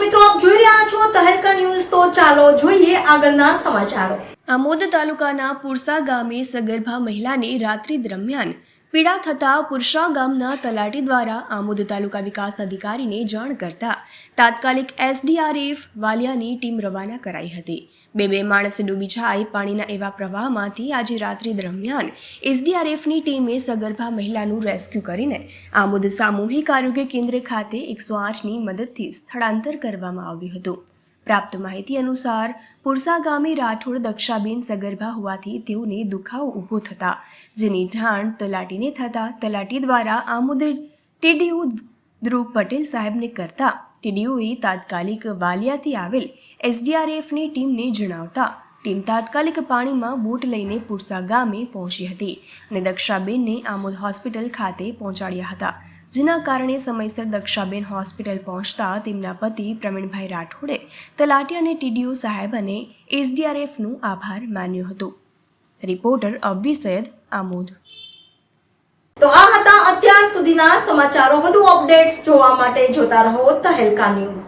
મિત્રો, આપ જોઈ રહ્યા છો તહેલકા ન્યૂઝ. તો ચાલો જોઈએ આગળના સમાચારો. આમોદ તાલુકાના પુરસા ગામે સગર્ભા મહિલાને રાત્રિ દરમિયાન પીડા થતા પુરશા ગામના તલાટી દ્વારા આમોદ તાલુકા વિકાસ અધિકારીને જાણ કરતા તાત્કાલિક એસડીઆરએફ વાલિયાની ટીમ રવાના કરાઈ હતી. બે બે માણસ ડૂબી જાય પાણીના એવા પ્રવાહમાંથી આજે રાત્રિ દરમિયાન એસડીઆરએફની ટીમે સગર્ભા મહિલાનું રેસ્ક્યુ કરીને આમોદ સામૂહિક આરોગ્ય કેન્દ્ર ખાતે એકસો આઠની મદદથી સ્થળાંતર કરવામાં આવ્યું હતું. પ્રાપ્ત માહિતી અનુસાર, પુરસા ગામે રાઠોડ દક્ષાબેન સગર્ભા હોવાથી તેઓને દુખાવો ઊભો થતા, જેની જાણ તલાટીને થતા, તલાટી દ્વારા આમોદ ટીડીઓ ધ્રુવ પટેલ સાહેબને કરતા, ટીડીઓએ તાત્કાલિક વાલિયાથી આવેલ એસડીઆરએફની ટીમને જણાવતા, ટીમ તાત્કાલિક પાણીમાં બોટ લઈને પુરસા ગામે પહોંચી હતી અને દક્ષાબેનને આમોદ હોસ્પિટલ ખાતે પહોંચાડ્યા હતા. જેના કારણે સમયસર દક્ષાબેન હોસ્પિટલ પહોંચતા તેમના પતિ પ્રવીણભાઈ રાઠોડે તલાટી અને ટીડીઓ સાહેબ અને એસડીઆરએફનો આભાર માન્યો હતો. રિપોર્ટર અબ્બી સૈયદ આમોદ. તો આ હતા અત્યાર સુધીના સમાચારો. વધુ અપડેટ્સ જોવા માટે જોતા રહો તહેલકા ન્યૂઝ.